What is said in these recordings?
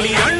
కదలి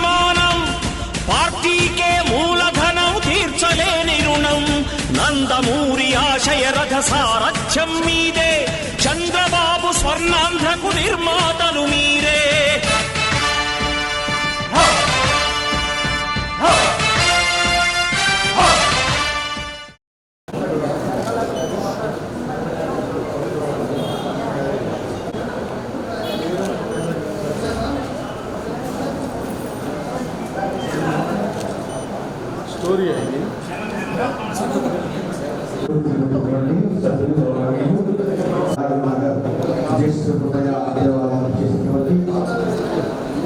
సారథ్యం మీదే చంద్రబాబు స్వర్ణాంధ్రకు నిర్మాతలు మీరే స్టోరీ అయింది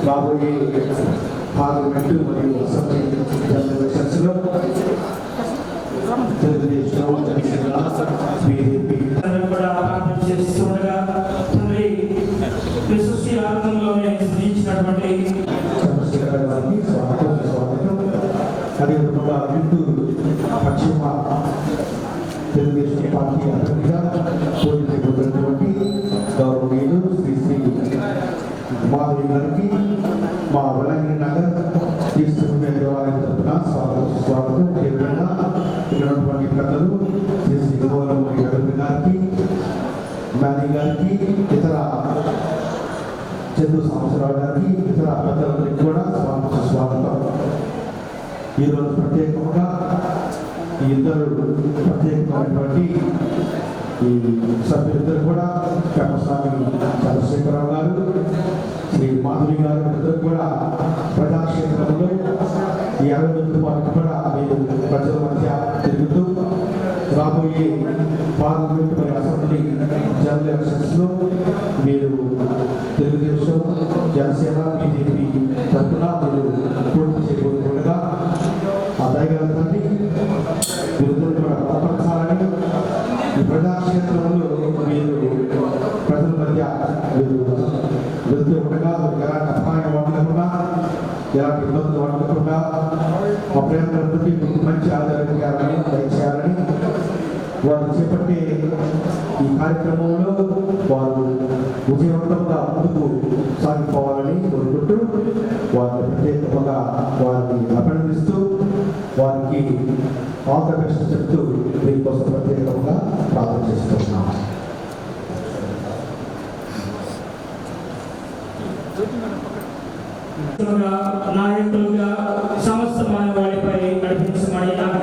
రాబోయే పార్లమెంటు మరియు అసెంబ్లీ ఎలక్షన్స్లో తెలుగుదేశం జనసేన బీజేపీ కూడా ప్రార్థన చేస్తుండగా తండ్రి విశ్వసి ఆనందంలోనే స్మరించినటువంటి చంద్రశేఖర్ స్వాగతం స్వాగతం అదేవిధంగా గుంటూరు పశ్చిమ తెలుగుదేశం పార్టీ అభ్యర్థిగా పోటీ చేయబోతున్నటువంటి గౌరవనీయులు శ్రీ శ్రీ మాధవి గారికి మా వలంగిరి నగర్ తీసుకునే దేవాలయం తరఫున స్వాగతం స్వాగతం అదేవిధంగా ఇక్కడ ఉన్నటువంటి కథలు శ్రీ శ్రీ గౌరవమూరి అభ్యర్థి గారికి మేనీ గారికి ఇతర చంద్రు సంవత్సరాలు గారికి ఇతర పెద్దలందరికీ కూడా స్వాగతం స్వాగతం ఈరోజు ప్రత్యేకంగా ఈ ఇద్దరు ప్రత్యేకమైనటువంటి ఈ సభ్యులిద్దరు కూడా పెమ్మస్వామి చంద్రశేఖరరావు గారు శ్రీ మాధురి గారు ఇద్దరు కూడా ప్రజాక్షేత్రంలో ఈ అరవై రోజుల పాటు కూడా మీరు ప్రజల మధ్య తిరుగుతూ రాబోయే పార్లమెంట్ మరి అసెంబ్లీ జనరల్ ఎలక్షన్స్లో మీరు తెలుగుదేశం జనసేన బీజేపీ తరఫున మీరు ఇలాంటి ఇబ్బందులు ఉండకుండా మా ప్రేమలందరికీ ముందు మంచి ఆధారం దయచేయాలని వారు చేపట్టే ఈ కార్యక్రమంలో వారు విజయవంతంగా ముందుకు సాగిపోవాలని కోరుకుంటూ వారిని ప్రత్యేకంగా వారిని అభినందిస్తూ వారికి ఆల్ ద బెస్ట్ చెప్తూ దీనికోసం ప్రత్యేకంగా ప్రార్థన చేస్తున్నాం నాయకులుగా సమస్తమైన వాడిపై నడిపించమని నాకు